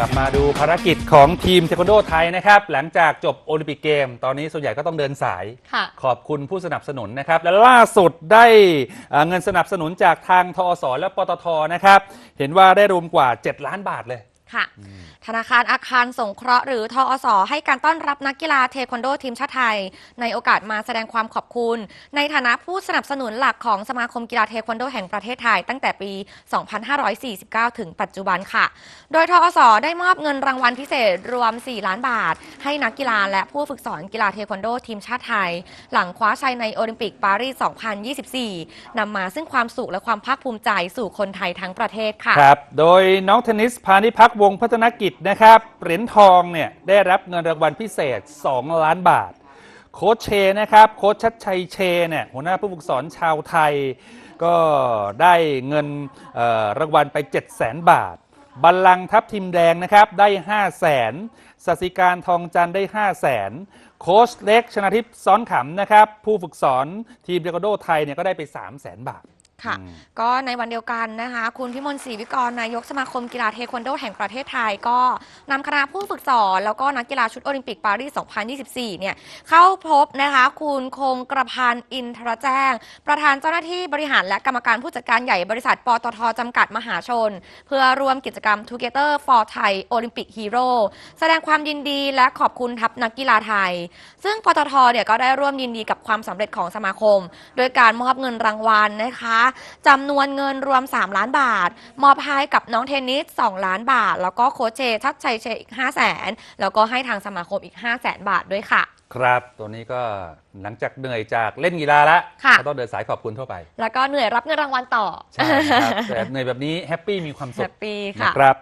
กลับมาดูภารกิจของทีมเทควันโดไทยนะครับ หลังจากจบโอลิมปิกเกม ตอนนี้ส่วนใหญ่ก็ต้องเดินสาย ค่ะ ขอบคุณผู้สนับสนุนนะครับ และล่าสุดได้เอ่อเงินสนับสนุนจากทางทอสและปตทนะครับ เห็นว่าได้รวมกว่า 7 ล้านบาทเลย ค่ะ ธนาคารอาคารสงเคราะห์หรือทอสให้การต้อนรับนักกีฬาเทควันโดทีมชาติไทย ในโอกาสมาแสดงความขอบคุณ ในฐานะผู้สนับสนุนหลักของสมาคมกีฬาเทควันโดแห่งประเทศไทย ตั้งแต่ปี 2549 ถึงปัจจุบันค่ะ โดยทอสได้มอบเงินรางวัลพิเศษรวม 4 ล้านบาท ให้นักกีฬาและผู้ฝึกสอนกีฬาเทควันโดทีมชาติไทย หลังคว้าชัยในโอลิมปิกปารีส 2024นำมาซึ่งความสุขและความภาคภูมิใจสู่คนไทยทั้งประเทศค่ะครับ โดยน้องเทนนิสพานิพักษ์วงพัฒนกิจนะครับเหรียญทองเนี่ยได้รับเงินรางวัลพิเศษ 2 ล้านบาท โค้ชเชนะครับโค้ชชัดชัยเชเนี่ยหัวหน้าผู้ฝึกสอนชาวไทย ก็ได้เงินรางวัลไป 7 0 0 0 0 0 บาทบัลลังทัพทีมแดงนะครับได้ 5 0 0 0 0 0สสิการทองจันได้ 5 0 0 0 0 0โค้ชเล็กชนะทิพย์ซ้อนขำนะครับผู้ฝึกสอนทีมเทควันโดไทยเนี่ยก็ได้ไป 3 0 0 0 0 0บาท ค่ะอืมก็ในวันเดียวกันนะคะ คุณพิมลศรีวิกรนายกสมาคมกีฬาเทควันโดแห่งประเทศไทย ก็นำคณะผู้ฝึกสอน แล้วก็นักกีฬาชุดโอลิมปิกปารีส 2024 เนี่ย เข้าพบนะคะ คุณคงกระพันธ์อินทรแจ้ง ประธานเจ้าหน้าที่บริหารและกรรมการผู้จัดการใหญ่บริษัทปตทจำกัดมหาชน เพื่อร่วมกิจกรรม Together for Thai Olympic Hero แสดงความยินดีและขอบคุณทัพนักกีฬาไทย ซึ่งปตทเนี่ยก็ได้ร่วมยินดีกับความสำเร็จของสมาคม โดยการมอบเงินรางวัลนะคะจำนวนเงินรวม 3 ล้านบาท มอบให้กับน้องเทนนิส 2 ล้านบาท แล้วก็โค้ชเชชัดชัยเชอีก 5 0 0แสนแล้วก็ให้ทางสมาคมอีก 5 0 0แสนบาทด้วยค่ะ ครับตัวนี้ก็หลังจากเหนื่อยจากเล่นกีฬาแล้วค่ะ ก็ต้องเดินสายขอบคุณทั่วไป แล้วก็เหนื่อยรับเงินรางวัลต่อ ใช่ครับแต่เหนื่อยแบบนี้แฮปปี้มีความแฮสุขปปี้ค่ะ นะครับ